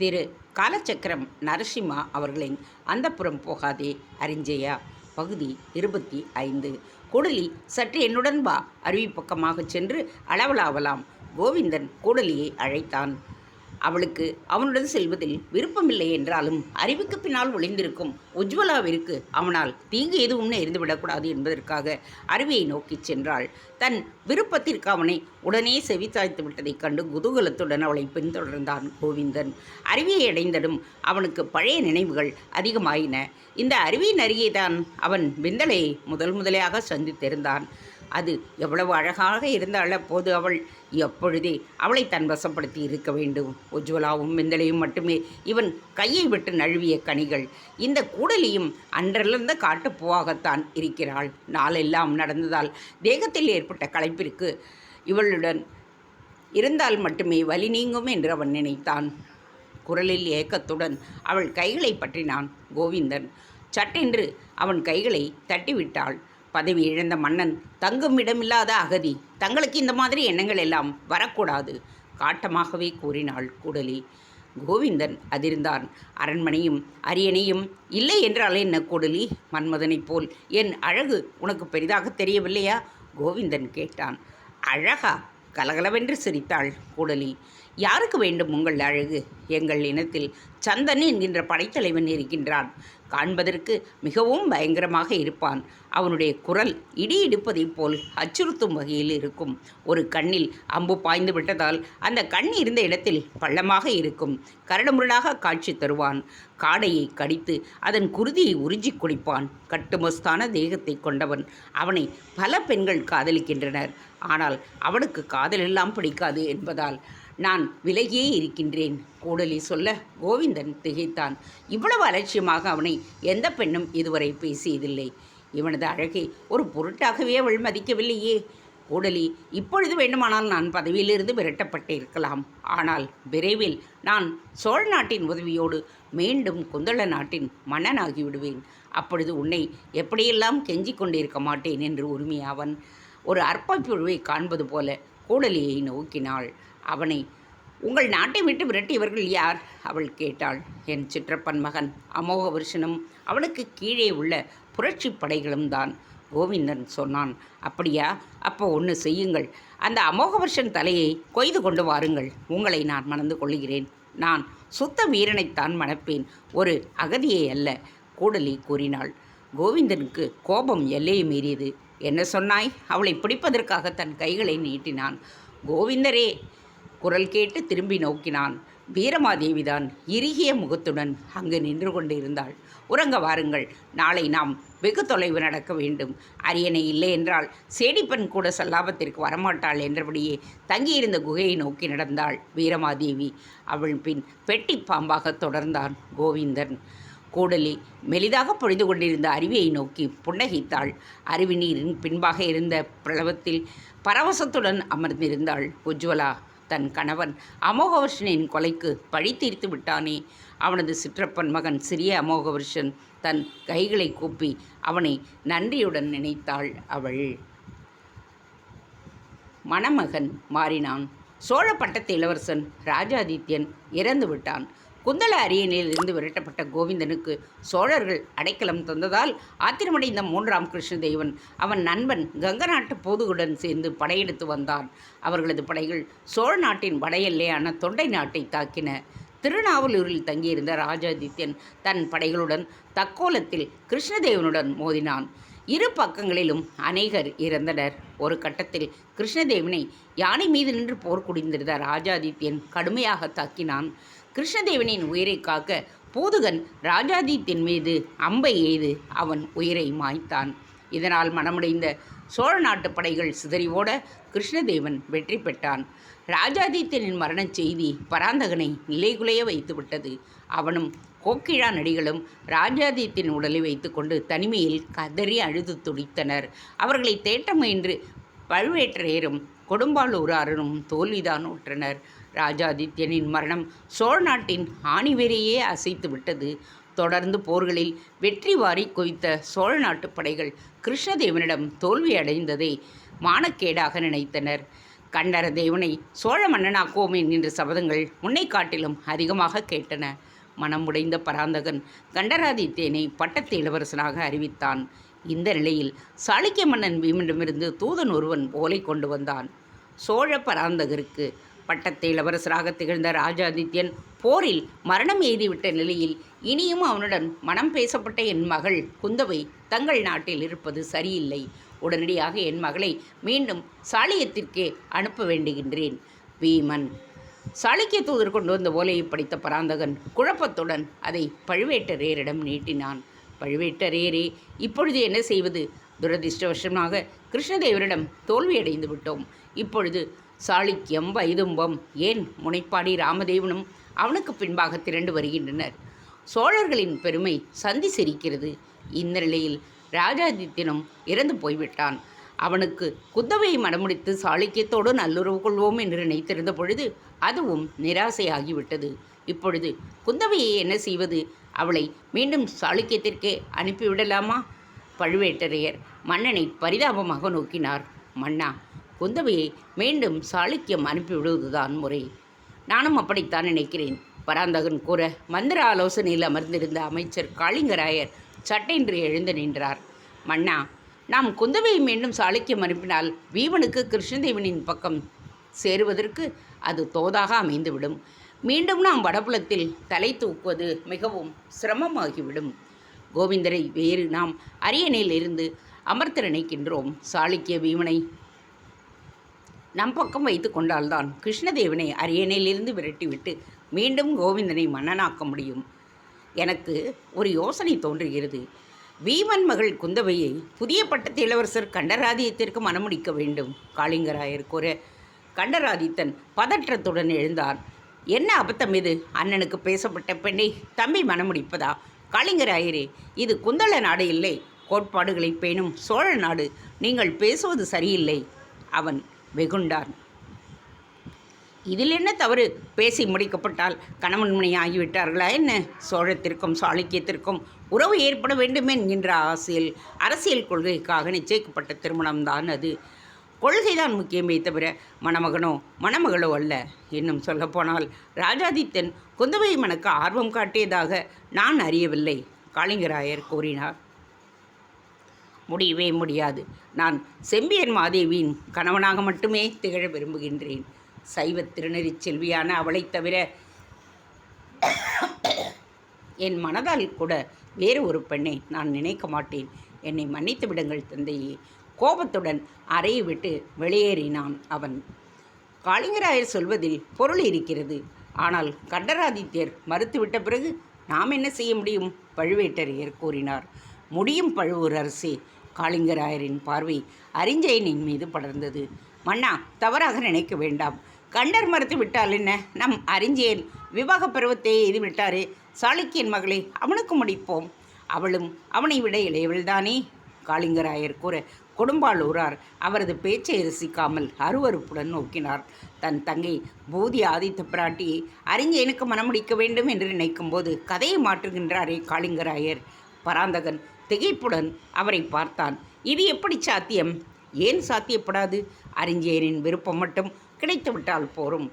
திரு காலச்சக்கரம் நரசிம்மா அவர்களின் அந்தப்புறம் போகாதே அறிஞ்சையா பகுதி இருபத்தி ஐந்து. கூடலி சற்று என்னுடன் வா. அருவிப்பக்கமாகச் சென்று அளவலாவலாம். கோவிந்தன் கூடலியை அழைத்தான். அவளுக்கு அவனுடன் செல்வதில் விருப்பமில்லை என்றாலும் அறிவுக்கு பின்னால் ஒளிந்திருக்கும் உஜ்வலாவிற்கு அவனால் தீங்கு எதுவும் எரிந்துவிடக்கூடாது என்பதற்காக அருவியை நோக்கிச் சென்றாள். தன் விருப்பத்திற்கு அவனை உடனே செவிசாய்த்து விட்டதைக் கண்டு குதூகலத்துடன் அவளை பின்தொடர்ந்தான் கோவிந்தன். அருவியை அடைந்ததும் அவனுக்கு பழைய நினைவுகள் அதிகமாயின. இந்த அருவியின் அருகேதான் அவன் விந்தலை முதல் முதலையாக சந்தித்திருந்தான் அது எவ்வளவு அழகாக இருந்தால் அப்போது அவள் எப்பொழுதே அவளை தன் வசப்படுத்தி இருக்க வேண்டும். உஜ்வலாவும் விந்தலையும் மட்டுமே இவன் கையை விட்டு நழுவிய கனிகள். இந்த கூடலியும் அன்றிலிருந்த காட்டுப்பூவாகத்தான் இருக்கிறாள். நாளெல்லாம் நடந்ததால் தேகத்தில் ஏற்பட்ட களைப்பிற்கு இவளுடன் இருந்தால் மட்டுமே வலி நீங்கும் என்று அவன் நினைத்தான். குரலில் ஏக்கத்துடன் அவள் கைகளை பற்றினான். கோவிந்தன் சட்டென்று அவன் கைகளை தட்டிவிட்டாள். பதவி இழந்த மன்னன் தங்கும் இடமில்லாத அகதி. தங்களுக்கு இந்த மாதிரி எண்ணங்கள் எல்லாம் வரக்கூடாது. காட்டமாகவே கூறினாள் கூடலி. கோவிந்தன் அதிர்ந்தான். அரண்மனையும் அரியணையும் இல்லை என்றால் என்ன கூடலி? மன்மதனைப் போல் என் அழகு உனக்கு பெரிதாக தெரியவில்லையா? கோவிந்தன் கேட்டான். அழகா? கலகலவென்று சிரித்தாள் கூடலி. யாருக்கு வேண்டும் உங்கள் அழகு? எங்கள் இனத்தில் சந்தன் என்கின்ற படைத்தலைவன் இருக்கின்றான். காண்பதற்கு மிகவும் பயங்கரமாக இருப்பான். அவனுடைய குரல் இடி இடிப்பதைப் போல் அச்சுறுத்தும் வகையில் இருக்கும். ஒரு கண்ணில் அம்பு பாய்ந்து விட்டதால் அந்த கண் இருந்த இடத்தில் பள்ளமாக இருக்கும். கரடுமுரடாக காட்சி தருவான். காடையை கடித்து அதன் குருதியை உறிஞ்சி குடிப்பான். கட்டுமஸ்தான தேகத்தை கொண்டவன். அவனை பல பெண்கள் காதலிக்கின்றனர். ஆனால் அவனுக்கு காதலெல்லாம் பிடிக்காது என்பதால் நான் விலகியே இருக்கின்றேன். கூடலி சொல்ல கோவிந்தன் திகைத்தான். இவ்வளவு அலட்சியமாக அவனை எந்த பெண்ணும் இதுவரை பேசியதில்லை. இவனது அழகை ஒரு பொருட்டாகவே அவள் மதிக்கவில்லையே. கூடலி இப்பொழுது வேண்டுமானால் நான் பதவியிலிருந்து விரட்டப்பட்டிருக்கலாம். ஆனால் விரைவில் நான் சோழ நாட்டின் உதவியோடு மீண்டும் குந்தள நாட்டின் மன்னனாகி விடுவேன். அப்பொழுது உன்னை எப்படியெல்லாம் கெஞ்சிக் கொண்டிருக்க மாட்டேன் என்று உரிமையாவன் அவன் ஒரு அற்பப்புழுவை காண்பது போல கூடலியை நோக்கினாள். அவனை உங்கள் நாட்டை விட்டு விரட்டியவர்கள் யார்? அவள் கேட்டாள். என் சிற்றப்பன் மகன் அமோக வருஷனும் அவனுக்கு கீழே உள்ள புரட்சி படைகளும் தான் கோவிந்தன் சொன்னான். அப்படியா? அப்போ ஒன்று செய்யுங்கள். அந்த அமோகவர்ஷன் தலையை கொய்து கொண்டு வாருங்கள். உங்களை நான் மணந்து கொள்கிறேன் நான் சுத்த வீரனைத்தான் மணப்பேன். ஒரு அகதியை அல்ல கூடலி கூறினாள். கோவிந்தனுக்கு கோபம் எல்லையை மீறியது. என்ன சொன்னாய்? அவளை பிடிப்பதற்காக தன் கைகளை நீட்டினான். கோவிந்தரே குரல் கேட்டு திரும்பி நோக்கினான். வீரமாதேவிதான் இறுகிய முகத்துடன் அங்கு நின்று கொண்டிருந்தாள். உறங்க வாருங்கள். நாளை நாம் வெகு தொலைவு நடக்க வேண்டும். அரியணை இல்லை என்றால் சேடிப்பன் கூட சல்லாபத்திற்கு வரமாட்டாள் என்றபடியே தங்கியிருந்த குகையை நோக்கி நடந்தாள் வீரமாதேவி. அவள் பின் பெட்டி பாம்பாக தொடர்ந்தான் கோவிந்தன். கூடலி மெலிதாக பொழிந்து கொண்டிருந்த அருவியை நோக்கி புன்னகைத்தாள். அருவி நீரின் பின்பாக இருந்த பிரளவத்தில் பரவசத்துடன் அமர்ந்திருந்தாள். உஜ்வலா தன் கணவன் அமோகவர்ஷனின் கொலைக்கு பழி தீர்த்து விட்டானே. அவனது சிற்றப்பன் மகன் சிறிய அமோகவர்ஷன் தன் கைகளை கூப்பி அவனை நன்றியுடன் நினைத்தாள் அவள். மணமகன் மாறினான். சோழ பட்டத்து இளவரசன் ராஜாதித்யன் இறந்து விட்டான். குந்தள அரியணையில் இருந்து விரட்டப்பட்ட கோவிந்தனுக்கு சோழர்கள் அடைக்கலம் தந்ததால் ஆத்திரமடைந்த மூன்றாம் கிருஷ்ணதேவன் அவன் நண்பன் கங்க நாட்டு போதுகுடன் சேர்ந்து படையெடுத்து வந்தான். அவர்களது படைகள் சோழ நாட்டின் வடையெல்லையான தொண்டை நாட்டை தாக்கின. திருநாவலூரில் தங்கியிருந்த ராஜாதித்யன் தன் படைகளுடன் தக்கோலத்தில் கிருஷ்ணதேவனுடன் மோதினான். இரு பக்கங்களிலும் அநேகர் இறந்தனர். ஒரு கட்டத்தில் கிருஷ்ணதேவனை யானை மீது நின்று போர் குடிந்திருந்த ராஜாதித்யன் கடுமையாக தாக்கினான். கிருஷ்ணதேவனின் உயிரை காக்க பூதுகன் ராஜாதித்யன் மீது அம்பை எய்து அவன் உயிரை மாய்த்தான். இதனால் மனமுடைந்த சோழ நாட்டு படைகள் சிதறிவோட கிருஷ்ணதேவன் வெற்றி பெற்றான். ராஜாதித்யனின் மரணச் செய்தி பராந்தகனை நிலைகுலைய வைத்துவிட்டது. அவனும் கோக்கிழா நடிகளும் ராஜாதித்யன் உடலை வைத்துக்கொண்டு தனிமையில் கதறி அழுது துடித்தனர். அவர்களை தேட்ட முயன்று பழுவேற்றையரும் தோல்விதான் உற்றனர் ராஜாதித்யனின் மரணம் சோழ நாட்டின் ஆணிவேரையே அசைத்து விட்டது. தொடர்ந்து போர்களில் வெற்றி வாரி குவித்த சோழ நாட்டு படைகள் கிருஷ்ணதேவனிடம் தோல்வி அடைந்ததை மானக்கேடாக நினைத்தனர். கண்டர தேவனை சோழ மன்னனாக்குவோமே என்கின்ற சபதங்கள் முன்னை காட்டிலும் அதிகமாக கேட்டன. மனம் உடைந்த பராந்தகன் கண்டராதித்தேனை பட்டத்து இளவரசனாக அறிவித்தான். இந்த நிலையில் சாளுக்கிய மன்னன் பீமனிடமிருந்து தூதன் ஒருவன் ஓலை கொண்டு வந்தான். சோழ பராந்தகருக்கு பட்டத்து இளவரசராக திகழ்ந்த ராஜாதித்யன் போரில் மரணம் எய்திவிட்ட நிலையில் இனியும் அவனுடன் மனம் பேசப்பட்ட என் மகள் குந்தவை தங்கள் நாட்டில் இருப்பது சரியில்லை. உடனடியாக என் மகளை மீண்டும் சாளியத்திற்கே அனுப்ப வேண்டுகின்றேன். பீமன் சாளுக்கிய தூதர் கொண்டு வந்த ஓலையை படித்த பராந்தகன் குழப்பத்துடன் அதை பழுவேட்டரையரிடம் நீட்டினான். பழுவேட்டரையரே இப்பொழுது என்ன செய்வது? துரதிருஷ்டவசமாக கிருஷ்ணதேவரிடம் தோல்வியடைந்து விட்டோம். இப்பொழுது சாளுக்கியம் வைதும்பம். ஏன் முனைப்பாடி ராமதேவனும் அவனுக்கு பின்பாக திரண்டு வருகின்றனர்? சோழர்களின் பெருமை சந்தி சிரிக்கிறது. இந்த நிலையில் ராஜாதித்யனும் இறந்து போய்விட்டான். அவனுக்கு குந்தவையை மடமுடித்து சாளுக்கியத்தோடு நல்லுறவு கொள்வோம் என்று நினைத்திருந்த பொழுது அதுவும் நிராசையாகிவிட்டது. இப்பொழுது குந்தவையை என்ன செய்வது? அவளை மீண்டும் சாளுக்கியத்திற்கே அனுப்பிவிடலாமா? பழுவேட்டரையர் மன்னனை பரிதாபமாக நோக்கினார். மன்னா குந்தவையை மீண்டும் சாளுக்கியம் அனுப்பிவிடுவதுதான் முறை. நானும் அப்படித்தான் நினைக்கிறேன். பராந்தகன் கூற மந்திர ஆலோசனையில் அமர்ந்திருந்த அமைச்சர் காளிங்கராயர் சட்டென்று எழுந்து நின்றார். மன்னா நாம் குந்தவையை மீண்டும் சாளுக்கியம் அனுப்பினால் வீவனுக்கு கிருஷ்ணதேவனின் பக்கம் சேருவதற்கு அது தோதாக அமைந்துவிடும். மீண்டும் நாம் வடபுலத்தில் தலை தூக்குவது மிகவும் சிரமமாகிவிடும். கோவிந்தரை வேறு நாம் அரியணையில் இருந்து அமர்த்த நினைக்கின்றோம். சாளுக்கிய வீவனை நம் பக்கம் வைத்து கொண்டால்தான் கிருஷ்ணதேவனை அரியணையிலிருந்து விரட்டிவிட்டு மீண்டும் கோவிந்தனை மன்னனாக்க முடியும். எனக்கு ஒரு யோசனை தோன்றுகிறது. வீமன் மகள் குந்தவையை புதிய பட்டத்து இளவரசர் கண்டராதியத்திற்கு மணமுடிக்க வேண்டும் காளிங்கராயர் கூற கண்டராதித்தன் பதற்றத்துடன் எழுந்தான். என்ன அபத்தம் இது? அண்ணனுக்கு பேசப்பட்ட பெண்ணை தம்பி மணமுடிப்பதா? காளிங்கராயரே இது குந்தள நாடு இல்லை. கோட்பாடுகளை பேணும் சோழ நாடு. நீங்கள் பேசுவது சரியில்லை. அவன் வெகுண்டான். இதில் என்ன தவறு? பேசி முடிக்கப்பட்டால் கணவன் மணி ஆகிவிட்டார்களா என்ன? சோழத்திற்கும் சாளுக்கியத்திற்கும் உறவு ஏற்பட வேண்டும் என்கின்ற ஆசையில் அரசியல் கொள்கைக்காக நிச்சயிக்கப்பட்ட திருமணம்தான் அது. கொள்கைதான் முக்கியமே தவிர மணமகனோ மணமகளோ அல்ல இன்னும் சொல்லப்போனால் ராஜாதித்தன் குந்தவை மனக்கு ஆர்வம் காட்டியதாக நான் அறியவில்லை காளிங்கராயர் கூறினார். முடியவே முடியாது. நான் செம்பியன் மாதேவியின் கணவனாக மட்டுமே திகழ விரும்புகின்றேன். சைவ திருநெறிச் செல்வியான அவளைத் தவிர என் மனதால் கூட வேறு ஒரு பெண்ணை நான் நினைக்க மாட்டேன். என்னை மன்னித்து விடுங்கள் தந்தையே. கோபத்துடன் அறையை விட்டு வெளியேறினான் அவன். காளிங்கராயர் சொல்வதில் பொருள் இருக்கிறது. ஆனால் கண்டராதித்யர் மறுத்துவிட்ட பிறகு நாம் என்ன செய்ய முடியும்? பழுவேட்டரையர் கூறினார். முடியும் பழுவூர் அரசே. காளிங்கராயரின் பார்வை அறிஞ்சயனின் மீது படர்ந்தது. மன்னா தவறாக நினைக்க வேண்டாம். கண்டர் மறுத்து விட்டால் என்ன? நம் அறிஞ்சேன் விவாக பருவத்தை எய்து விட்டாரே சாளுக்கியன் மகளை அவனுக்கு முடிப்போம் அவளும் அவனை விட இளையவள்தானே? காளிங்கராயர் கூற கொடும்பாளூரார் அவரது பேச்சை ரசிக்காமல் அருவருப்புடன் நோக்கினார். தன் தங்கை பூதி ஆதித்த பிராட்டி அறிஞனுக்கு மனமுடிக்க வேண்டும் என்று நினைக்கும்போது கதையை மாற்றுகின்றாரே காளிங்கராயர். பராந்தகன் திகைப்புடன் அவரை பார்த்தான். இது எப்படி சாத்தியம்? ஏன் சாத்தியப்படாது? அறிஞரின் விருப்பம் மட்டும் கிடைத்துவிட்டால் போரும்.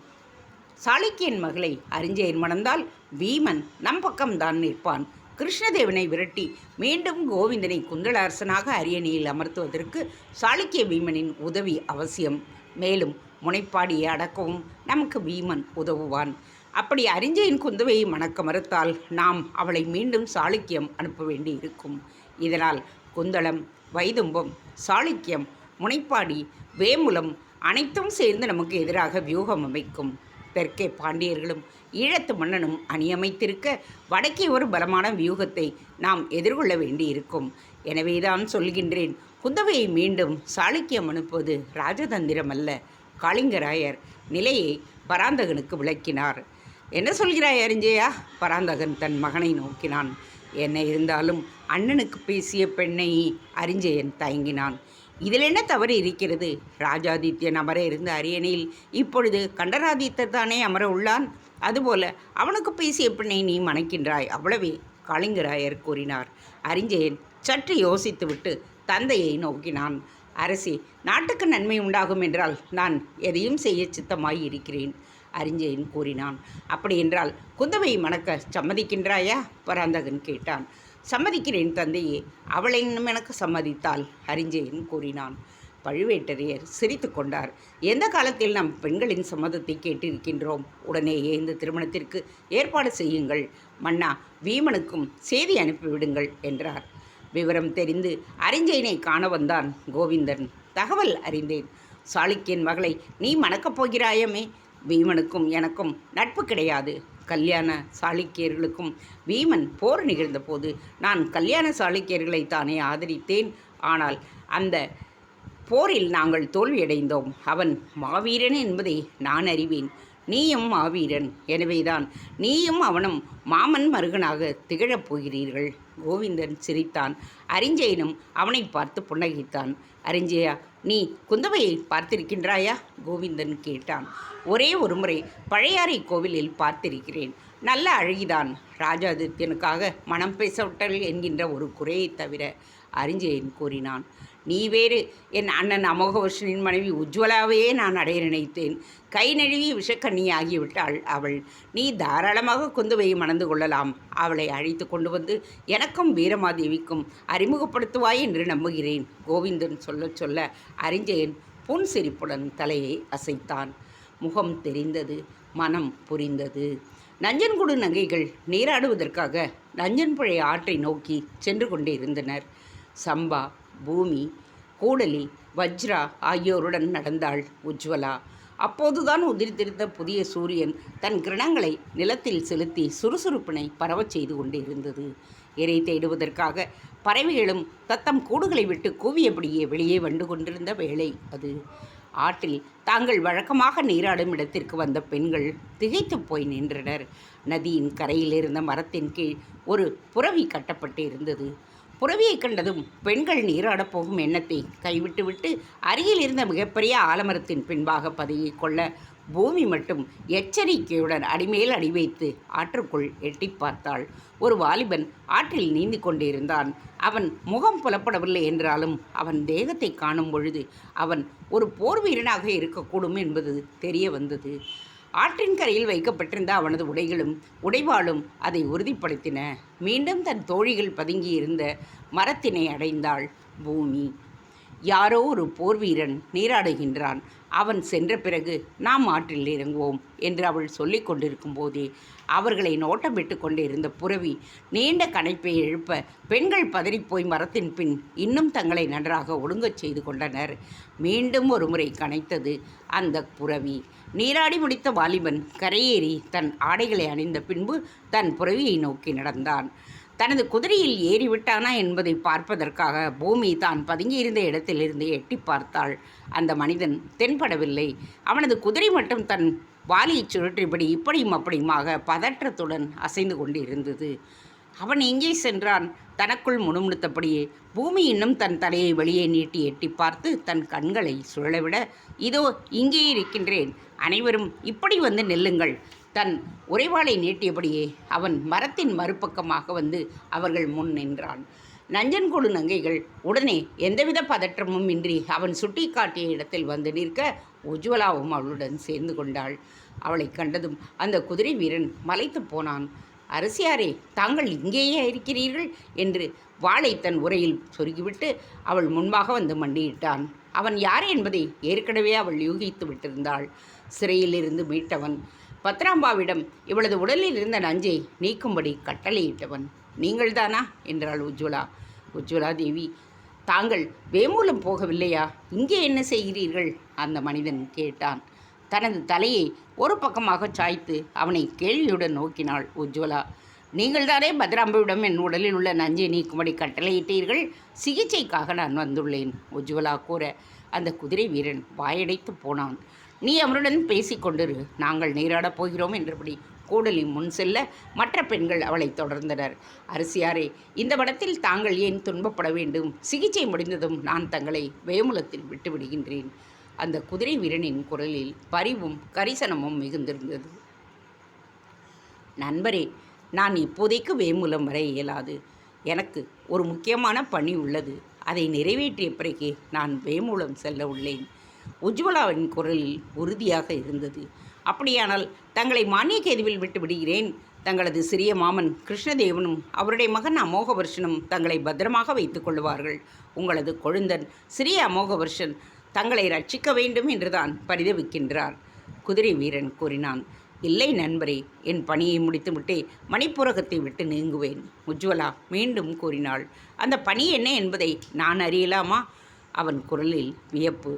சாளுக்கியன் மகளை அறிஞ்சயன் மணந்தால் வீமன் நம் பக்கம்தான் நிற்பான். கிருஷ்ணதேவனை விரட்டி மீண்டும் கோவிந்தனை குந்தள அரசனாக அரியணையில் அமர்த்துவதற்கு சாளுக்கிய பீமனின் உதவி அவசியம். மேலும் முனைப்பாடியை அடக்கவும் நமக்கு பீமன் உதவுவான். அப்படி அறிஞ்சையின் குந்தவையை மணக்க மறுத்தால் நாம் அவளை மீண்டும் சாளுக்கியம் அனுப்ப வேண்டி இருக்கும் இதனால் குந்தளம் வைதும்பம் சாளுக்கியம் முனைப்பாடி வேமுலம் அனைத்தும் சேர்ந்து நமக்கு எதிராக வியூகம் அமைக்கும். தெற்கே பாண்டியர்களும் ஈழத்து மன்னனும் அணியமைத்திருக்க வடக்கே ஒரு பலமான வியூகத்தை நாம் எதிர்கொள்ள வேண்டியிருக்கும். எனவேதான் சொல்கின்றேன் குந்தவையை மீண்டும் சாளுக்கியம் அனுப்புவது ராஜதந்திரம் அல்ல காளிங்கராயர் நிலையை பராந்தகனுக்கு விளக்கினார். என்ன சொல்கிறாய் அறிஞ்சையா பராந்தகன் தன் மகனை நோக்கினான். என்ன இருந்தாலும் அண்ணனுக்கு பேசிய பெண்ணை அறிஞ்சயன் தயங்கினான். இதில் என்ன தவறு இருக்கிறது? ராஜாதித்யன் அமர இருந்த அரியணையில் இப்பொழுது கண்டராதித்தர் தானே அமர உள்ளான்? அதுபோல அவனுக்கு பேசிய பெண்ணை நீ மணக்கின்றாய்? அவ்வளவே கலிங்கராயர் கூறினார். அறிஞ்சயன் சற்று யோசித்துவிட்டு தந்தையை நோக்கினான். அரசி நாட்டுக்கு நன்மை உண்டாகும் என்றால் நான் எதையும் செய்ய சித்தமாய் இருக்கிறேன் அறிஞ்சயன் கூறினான். அப்படியென்றால் குந்தவை குந்தவையை மணக்க சம்மதிக்கின்றாயா? பராந்தகன் கேட்டான். சம்மதிக்கிறேன் தந்தையே. அவளை இன்னும் எனக்கு சம்மதித்தால் அறிஞ்சேன் கூறினான். பழுவேட்டரையர் சிரித்து கொண்டார். எந்த காலத்தில் நாம் பெண்களின் சம்மதத்தை கேட்டிருக்கின்றோம்? உடனேயே இந்த திருமணத்திற்கு ஏற்பாடு செய்யுங்கள். மன்னா வீமனுக்கும் செய்தி அனுப்பிவிடுங்கள் என்றார். விவரம் தெரிந்து அறிஞ்சயனை காண வந்தான் கோவிந்தன். தகவல் அறிந்தேன். சாளுக்கியன் மகளை நீ மணக்கப் போகிறாயமே வீமனுக்கும் எனக்கும் நட்பு கிடையாது. கல்யாண சாளுக்கியர்களுக்கும் வீமன் போர் நிகழ்ந்தபோது நான் கல்யாண சாளுக்கியர்களை தானே ஆதரித்தேன். ஆனால் அந்த போரில் நாங்கள் தோல்வியடைந்தோம். அவன் மாவீரன் என்பதை நான் அறிவேன். நீயும் மாவீரன். எனவேதான் நீயும் அவனும் மாமன் மருகனாக திகழப் போகிறீர்கள். கோவிந்தன் சிரித்தான். அரிஞ்சயனும் அவனை பார்த்து புன்னகித்தான். அரிஞ்சயா நீ குந்தவையை பார்த்திருக்கின்றாயா? கோவிந்தன் கேட்டான். ஒரே ஒரு முறை பழையாறை கோவிலில் பார்த்திருக்கிறேன். நல்ல அழகிதான். ராஜாதித்யனுக்காக மனம் பேசவிட்டல் என்கின்ற ஒரு குறையை தவிர அரிஞ்சயன் கூறினான். நீ வேறு என் அண்ணன் அமோகவர்ஷனின் மனைவி உஜ்வலாவையே நான் அடைய நினைத்தேன். கை நழுவி விஷக்கண்ணியாகிவிட்டாள் அவள். நீ தாராளமாக குந்துவையை மணந்து கொள்ளலாம். அவளை அழைத்து கொண்டு வந்து எனக்கும் வீரமாதேவிக்கும் அறிமுகப்படுத்துவாய் என்று நம்புகிறேன் கோவிந்தன் சொல்ல சொல்ல அறிஞ்சேன் புன்சிரிப்புடன் தலையை அசைத்தான். முகம் தெரிந்தது மனம் புரிந்தது. நஞ்சன்குடு நங்கைகள் நீராடுவதற்காக நஞ்சன்புழை ஆற்றை நோக்கி சென்று கொண்டிருந்தனர் சம்பா பூமி கூடலி வஜ்ரா ஆகியோருடன் நடந்தாள் உஜ்வலா. அப்போதுதான் உதிர்த்திருந்த புதிய சூரியன் தன் கிரணங்களை நிலத்தில் செலுத்தி சுறுசுறுப்பினை பரவச் செய்து கொண்டிருந்தது. இறை தேடுவதற்காக பறவைகளும் தத்தம் கூடுகளை விட்டு கூவியபடியே வெளியே வந்து கொண்டிருந்த வேளை அது. ஆற்றில் தாங்கள் வழக்கமாக நீராடும் இடத்திற்கு வந்த பெண்கள் திகைத்து போய் நின்றனர். நதியின் கரையில் இருந்த மரத்தின் கீழ் ஒரு புறவி கட்டப்பட்டு இருந்தது புறவியை கண்டதும் பெண்கள் நீராடப் போகும் எண்ணத்தை கைவிட்டுவிட்டு அருகில் இருந்த மிகப்பெரிய ஆலமரத்தின் பின்பாக பதவியை கொள்ள பூமி மட்டும் எச்சரிக்கையுடன் அடிமேல் அடி வைத்து ஆற்றுக்குள் எட்டி பார்த்தாள். ஒரு வாலிபன் ஆற்றில் நீந்தி கொண்டிருந்தான். அவன் முகம் புலப்படவில்லை என்றாலும் அவன் தேகத்தை காணும் பொழுது அவன் ஒரு போர் வீரனாக இருக்கக்கூடும் என்பது தெரிய வந்தது. ஆற்றின் கரையில் வைக்கப்பட்டிருந்த அவனது உடைகளும் உடைவாளும் அதை உறுதிப்படுத்தின. மீண்டும் தன் தோழிகள் பதுங்கியிருந்த மரத்தினை அடைந்தாள் பூமி. யாரோ ஒரு போர் வீரன் நீராடுகின்றான். அவன் சென்ற பிறகு நாம் ஆற்றில் இறங்குவோம் என்று அவள் சொல்லி கொண்டிருக்கும் போதே அவர்களை நோட்டமிட்டு கொண்டிருந்த புறவி நீண்ட கணைப்பை எழுப்ப பெண்கள் பதறிப்போய் மரத்தின் பின் இன்னும் தங்களை நன்றாக ஒடுங்கச் செய்து கொண்டனர். மீண்டும் ஒரு முறை கனைத்தது அந்த புறவி நீராடி முடித்த வாலிபன் கரையேறி தன் ஆடைகளை அணிந்த பின்பு தன் புறவியை நோக்கி நடந்தான். தனது குதிரையில் ஏறிவிட்டானா என்பதை பார்ப்பதற்காக பூமி தான் பதுங்கியிருந்த இடத்திலிருந்து எட்டி பார்த்தாள். அந்த மனிதன் தென்படவில்லை. அவனது குதிரை மட்டும் தன் வாலியை சுழற்றியபடி இப்படியும் அப்படியுமாக பதற்றத்துடன் அசைந்து கொண்டிருந்தது. அவன் எங்கே சென்றான்? தனக்குள் முணுமுணுத்தபடியே பூமி இன்னும் தன் தலையை வெளியே நீட்டி எட்டி பார்த்து தன் கண்களை சுழலவிட இதோ இங்கே இருக்கின்றேன். அனைவரும் இப்படி வந்து நெல்லுங்கள். தன் உறைவாளை நீட்டியபடியே அவன் மரத்தின் மறுபக்கமாக வந்து அவர்கள் முன் நின்றான். நஞ்சன்கொடு நங்கைகள் உடனே எந்தவித பதற்றமும் இன்றி அவன் சுட்டி காட்டிய இடத்தில் வந்து நிற்க உஜ்வலாவும் அவளுடன் சேர்ந்து கொண்டாள். அவளை கண்டதும் அந்த குதிரை வீரன் மலைத்து போனான். அரசியாரே தாங்கள் இங்கேயே இருக்கிறீர்கள் என்று வாளை தன் உரையில் சொருகிவிட்டு அவள் முன்பாக வந்து மண்டியிட்டான். அவன் யார் என்பதை ஏற்கனவே அவள் யூகித்து விட்டிருந்தாள். சிறையிலிருந்து மீட்டவன். பத்ராம்பாவிடம் இவளது உடலில் இருந்த நஞ்சை நீக்கும்படி கட்டளையிட்டவன். நீங்கள்தானா? என்றாள் உஜ்வலா. உஜ்வலா தேவி தாங்கள் வேமூலம் போகவில்லையா? இங்கே என்ன செய்கிறீர்கள்? அந்த மனிதன் கேட்டான். தனது தலையை ஒரு பக்கமாக சாய்த்து அவனை கேள்வியுடன் நோக்கினாள் உஜ்வலா. நீங்கள்தானே பத்ராம்பியிடம் என் உடலில் உள்ள நஞ்சை நீக்கும்படி கட்டளையிட்டீர்கள்? சிகிச்சைக்காக நான் வந்துள்ளேன் உஜ்வலா கூற அந்த குதிரை வீரன் வாயடைத்து போனான். நீ அவருடன் பேசிக்கொண்டிரு நாங்கள் நீராடப் போகிறோம் என்றபடி கூடலி முன் செல்ல மற்ற பெண்கள் அவளை தொடர்ந்தனர். அரசியாரே இந்த படத்தில் தாங்கள் ஏன் துன்பப்பட வேண்டும்? சிகிச்சை முடிந்ததும் நான் தங்களை வேமுலத்தில் விட்டுவிடுகின்றேன் அந்த குதிரை வீரனின் குரலில் பரிவும் கரிசனமும் மிகுந்திருந்தது. நண்பரே நான் இப்போதைக்கு வேமுலம் வர இயலாது. எனக்கு ஒரு முக்கியமான பணி உள்ளது. அதை நிறைவேற்றிய பிறகே நான் வேமூலம் செல்ல உள்ளேன். உஜ்வலாவின் குரலில் உறுதியாக இருந்தது. அப்படியானால் தங்களை மானியக்கேதுவில் விட்டு விடுகிறேன். தங்களது சிறிய மாமன் கிருஷ்ணதேவனும் அவருடைய மகன் அமோகவர்ஷனும் தங்களை பத்திரமாக வைத்துக் கொள்வார்கள் உங்களது கொழுந்தன் சிறிய அமோகவர்ஷன் தங்களை ரட்சிக்க வேண்டும் என்றுதான் பரிதவிக்கின்றார். குதிரை வீரன் கூறினான் இல்லை நண்பரே என் பணியை முடித்துவிட்டு மணிப்புரகத்தை விட்டு நீங்குவேன். உஜ்வலா மீண்டும் கூறினாள் அந்த பணி என்ன என்பதை நான் அறியலாமா? அவன் குரலில் வியப்பு.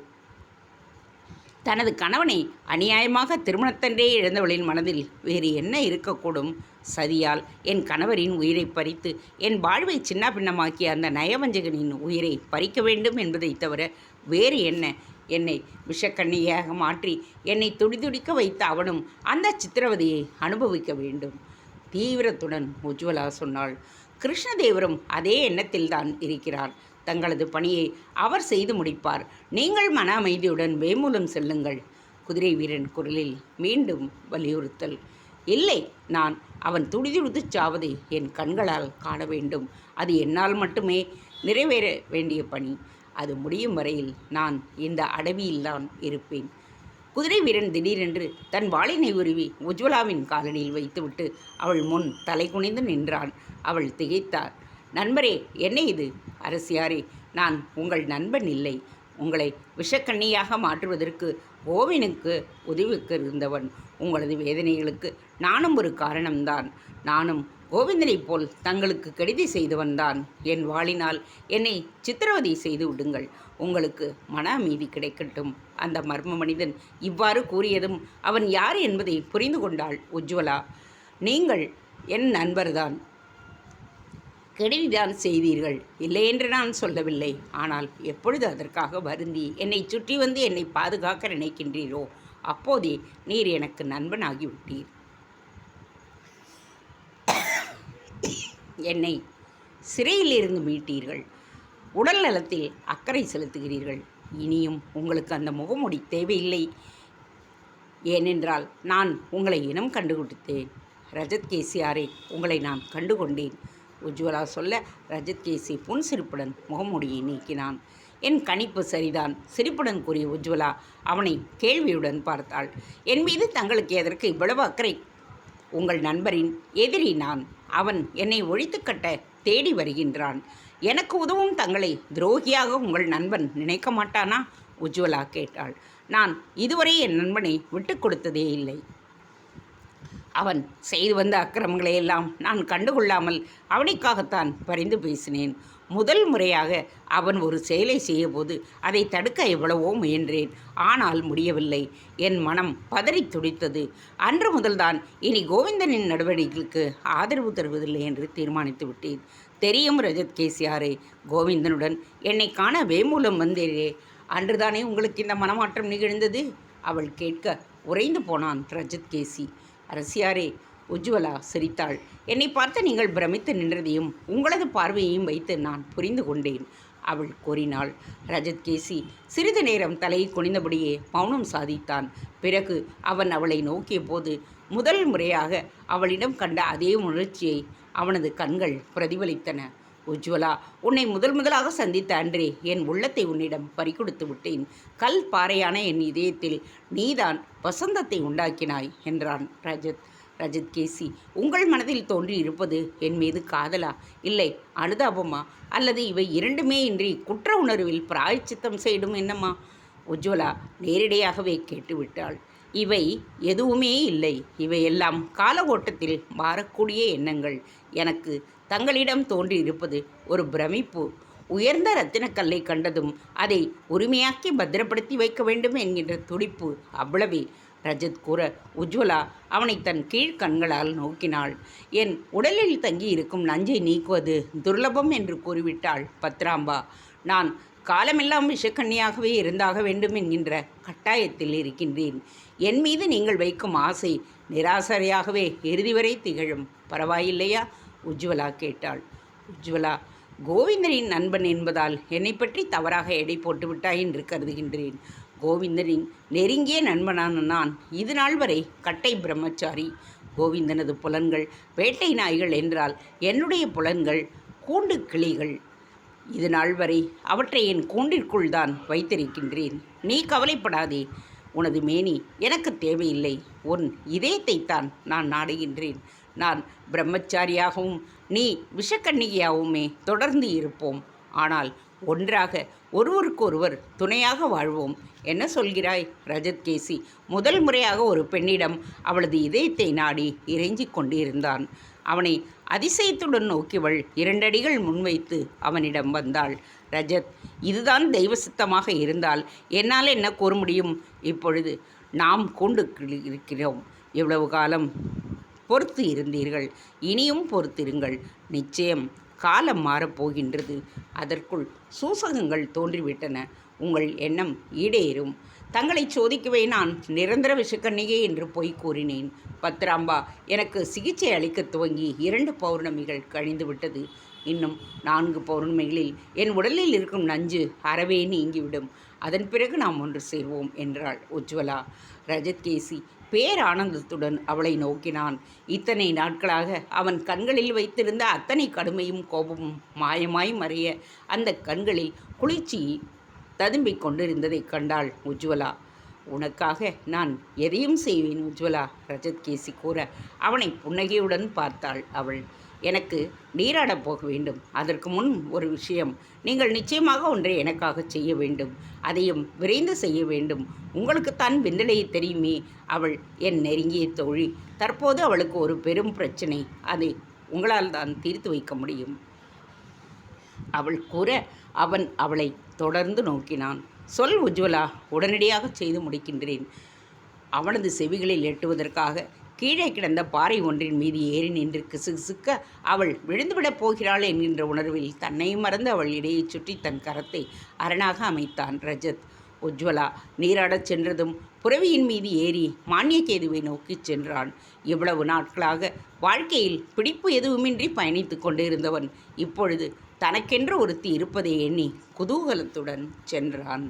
தனது கணவனை அநியாயமாக திருமணத்தன்றே இழந்தவளின் மனதில் வேறு என்ன இருக்கக்கூடும்? சதியால் என் கணவரின் உயிரை பறித்து என் வாழ்வை சின்னாபின்னமாக்கிய அந்த நயவஞ்சகனின் உயிரை பறிக்க வேண்டும் என்பதை தவிர வேறு என்ன? என்னை விஷக்கண்ணியாக மாற்றி என்னை துடிதுடிக்க வைத்த அவனும் அந்த சித்திரவதையை அனுபவிக்க வேண்டும். தீவிரத்துடன் உஜ்வலா சொன்னாள் கிருஷ்ணதேவரும் அதே எண்ணத்தில்தான் இருக்கிறார். தங்களது பணியை அவர் செய்து முடிப்பார். நீங்கள் மன அமைதியுடன் வேமூலம் செல்லுங்கள். குதிரை வீரன் குரலில் மீண்டும் வலியுறுத்தல். இல்லை நான் அவன் துடிதுடித்துச் சாவதை என் கண்களால் காண வேண்டும். அது என்னால் மட்டுமே நிறைவேற வேண்டிய பணி. அது முடியும் வரையில் நான் இந்த அடவியில்தான் இருப்பேன். குதிரை வீரன் திடீரென்று தன் வாளினை உருவி உஜ்வலாவின் காலனியில் வைத்துவிட்டு அவள் முன் தலை குனிந்து நின்றான். அவள் திகைத்தார் நண்பரே என்ன இது? அரசியாரே நான் உங்கள் நண்பன் இல்லை. உங்களை விஷக்கண்ணியாக மாற்றுவதற்கு ஓவினுக்கு உதவிக்கு இருந்தவன். உங்களது வேதனைகளுக்கு நானும் ஒரு காரணம்தான். நானும் கோவிந்தனைப் போல் தங்களுக்கு கெடுதி செய்தவன்தான் என் வாளினால் என்னை சித்திரவதை செய்து விடுங்கள். உங்களுக்கு மன அமைதி கிடைக்கட்டும். அந்த மர்ம மனிதன் இவ்வாறு கூறியதும் அவன் யார் என்பதை புரிந்து கொண்டாள் உஜ்வலா. நீங்கள் என் நண்பர்தான். கெடுதிதான் செய்தீர்கள். இல்லை என்று நான் சொல்லவில்லை. ஆனால் எப்பொழுது அதற்காக வருந்தி? என்னை சுற்றி வந்து என்னை பாதுகாக்க நினைக்கின்றீரோ? அப்போதே நீர் எனக்கு நண்பனாகிவிட்டீர். என்னை சிறையிலிருந்து மீட்டீர்கள். உடல் நலத்தில் அக்கறை செலுத்துகிறீர்கள். இனியும் உங்களுக்கு அந்த முகமுடி தேவையில்லை. ஏனென்றால் நான் உங்களை இனம் கண்டுபிடித்தேன் ரஜத் கேசியாரே உங்களை நான் கண்டுகொண்டேன். உஜ்வலா சொல்ல ரஜத் கேசி புன்சிரிப்புடன் முகமுடியை நீக்கினான். என் கணிப்பு சரிதான் சிரிப்புடன் கூறிய உஜ்வலா அவனை கேள்வியுடன் பார்த்தாள். என் மீது தங்களுக்கு எதற்கு இவ்வளவு அக்கறை? உங்கள் நண்பரின் எதிரி நான். அவன் என்னை ஒழித்து கட்ட தேடி வருகின்றான். எனக்கு உதவும் தங்களை துரோகியாக உங்கள் நண்பன் நினைக்க மாட்டானா? உஜ்வலா கேட்டாள். நான் இதுவரை என் நண்பனை விட்டு கொடுத்ததே இல்லை. அவன் செய்து வந்த அக்கிரமங்களை எல்லாம் நான் கண்டுகொள்ளாமல் அவனுக்காகத்தான் பரிந்து பேசினேன். முதல் முறையாக அவன் ஒரு செயலை செய்யபோது அதை தடுக்க எவ்வளவோ முயன்றேன். ஆனால் முடியவில்லை. என் மனம் பதறி துடித்தது. அன்று முதல்தான் இனி கோவிந்தனின் நடவடிக்கைகளுக்கு ஆதரவு தருவதில்லை என்று தீர்மானித்து விட்டேன். தெரியும் ரஜத் கேசியாரே கோவிந்தனுடன் என்னை காண வேமூலம் வந்தேரே. அன்றுதானே உங்களுக்கு இந்த மனமாற்றம் நிகழ்ந்தது? அவள் கேட்க உறைந்து போனான் ரஜத் கேசி. அரசியாரே உஜ்வலா சிரித்தாள். என்னை பார்த்து நீங்கள் பிரமித்து நின்றதையும் உங்களது பார்வையையும் வைத்து நான் புரிந்து கொண்டேன் அவள் கூறினாள். ரஜத் கேசி சிறிது நேரம் தலையை குனிந்தபடியே மௌனம் சாதித்தான். பிறகு அவன் அவளை நோக்கிய போது முதல் முறையாக அவளிடம் கண்ட அதே உணர்ச்சியை அவனது கண்கள் பிரதிபலித்தன. உஜ்வலா உன்னை முதல் முதலாக சந்தித்த அன்றே என் உள்ளத்தை உன்னிடம் பறிகொடுத்து விட்டேன். கல் பாறையான என் இதயத்தில் நீதான் வசந்தத்தை உண்டாக்கினாய் என்றான் ரஜத். ரஜத் கேசி உங்கள் மனதில் தோன்றி இருப்பது என் மீது காதலா? இல்லை அனுதாபமா? அல்லது இவை இரண்டுமே இன்றி குற்ற உணர்வில் பிராயச்சித்தம் செய்டும் என்னம்மா? உஜ்வலா நேரடியாகவே கேட்டுவிட்டாள். இவை எதுவுமே இல்லை. இவையெல்லாம் கால ஓட்டத்தில் மாறக்கூடிய எண்ணங்கள். எனக்கு தங்களிடம் தோன்றியிருப்பது ஒரு பிரமிப்பு. உயர்ந்த ரத்தினக்கல்லை கண்டதும் அதை உரிமையாக்கி பத்திரப்படுத்தி வைக்க வேண்டும் என்கின்ற துடிப்பு அவ்வளவே. ரஜத் கூற உஜ்வலா அவனை தன் கீழ் கண்களால் நோக்கினாள். என் உடலில் தங்கி இருக்கும் நஞ்சை நீக்குவது துர்லபம் என்று கூறிவிட்டாள் பத்ராம்பா. நான் காலமெல்லாம் விஷக்கண்ணியாகவே இருந்தாக வேண்டும் என்கின்ற கட்டாயத்தில் இருக்கின்றேன். என் மீது நீங்கள் வைக்கும் ஆசை நிராசரையாகவே இறுதி வரை திகழும். பரவாயில்லையா? உஜ்வலா கேட்டாள். உஜ்வலா கோவிந்தனின் நண்பன் என்பதால் என்னை பற்றி தவறாக எடை போட்டு விட்டாய் என்று கருதுகின்றேன். கோவிந்தனின் நெருங்கிய நண்பனான நான் இது நாள் வரை கட்டை பிரம்மச்சாரி. கோவிந்தனது புலன்கள் வேட்டை நாய்கள் என்றால் என்னுடைய புலன்கள் கூண்டு கிளிகள். இது நாள் வரை அவற்றை என் கூண்டிற்குள் தான் வைத்திருக்கின்றேன். நீ கவலைப்படாதே. உனது மேனி எனக்கு தேவையில்லை. உன் இதயத்தைத்தான் நான் நாடுகின்றேன். நான் பிரம்மச்சாரியாகவும் நீ விஷக்கன்னிகையாகவுமே தொடர்ந்து இருப்போம். ஆனால் ஒன்றாக ஒருவருக்கொருவர் துணையாக வாழ்வோம். என்ன சொல்கிறாய் ரஜத் கேசி? முதல் முறையாக ஒரு பெண்ணிடம் அவளது இதயத்தை நாடி இறைஞ்சிக் கொண்டிருந்தான். அவனை அதிசயத்துடன் நோக்கிவள் இரண்டடிகள் முன்வைத்து அவனிடம் வந்தாள். ரஜத் இதுதான் தெய்வ சித்தமாக இருந்தால் என்னால் என்ன கூற முடியும்? இப்பொழுது நாம் கொண்டு இருக்கிறோம். இவ்வளவு காலம் பொறுத்து இருந்தீர்கள். இனியும் பொறுத்திருங்கள். நிச்சயம் காலம் மாறப்போகின்றது அதற்குள் சூசகங்கள் தோன்றிவிட்டன. உங்கள் எண்ணம் ஈடேறும். தங்களை சோதிக்கவே நான் நிரந்தர விஷக்கன்னிகை என்று பொய் கூறினேன். பத்ராம்பா எனக்கு சிகிச்சை அளிக்க துவங்கி இரண்டு பௌர்ணமிகள் கழிந்துவிட்டது. இன்னும் நான்கு பௌர்ணமிகளில் என் உடலில் இருக்கும் நஞ்சு அறவே நீங்கிவிடும். அதன் பிறகு நாம் ஒன்று சேர்வோம் என்றாள் உஜ்வலா. ரஜத் கேசி பேரானந்தத்துடன் அவளை நோக்கினான். இத்தனை நாட்களாக அவன் கண்களில் வைத்திருந்த அத்தனை கடுமையும் கோபமும் மாயமாய் மறைய அந்த கண்களில் குளிர்ச்சி ததும்பிக் கொண்டிருந்ததைக் கண்டாள் உஜ்வலா. உனக்காக நான் எதையும் செய்வேன் உஜ்வலா ரஜத் கேசி கூற அவனை புன்னகையுடன் பார்த்தாள் அவள். எனக்கு நீராடப் போக வேண்டும். அதற்கு முன் ஒரு விஷயம். நீங்கள் நிச்சயமாக ஒன்றை எனக்காக செய்ய வேண்டும். அதையும் விரைந்து செய்ய வேண்டும். உங்களுக்குத்தான் விந்தலையை தெரியுமே. அவள் என் நெருங்கிய தோழி. தற்போது அவளுக்கு ஒரு பெரும் பிரச்சனை. அதை உங்களால் தான் தீர்த்து வைக்க முடியும். அவள் கூற அவன் அவளை தொடர்ந்து நோக்கினான். சொல் உஜ்வலா. உடனடியாக செய்து முடிக்கின்றேன். அவனது செவிகளில் எட்டுவதற்காக கீழே கிடந்த பாறை ஒன்றின் மீது ஏறி நின்று கிசுகிசுக்க அவள் விழுந்துவிடப் போகிறாள் என்கின்ற உணர்வில் தன்னை மறந்து அவள் இடையே சுற்றி தன் கரத்தை அரணாக அமைத்தான் ரஜத். உஜ்வலா நீராடச் சென்றதும் புறவியின் மீது ஏறி மானியக்கேதுவை நோக்கிச் சென்றான். இவ்வளவு நாட்களாக வாழ்க்கையில் பிடிப்பு எதுவுமின்றி பயணித்து கொண்டிருந்தவன் இப்பொழுது தனக்கென்று ஒருத்தி இருப்பதை எண்ணி குதூகலத்துடன் சென்றான்.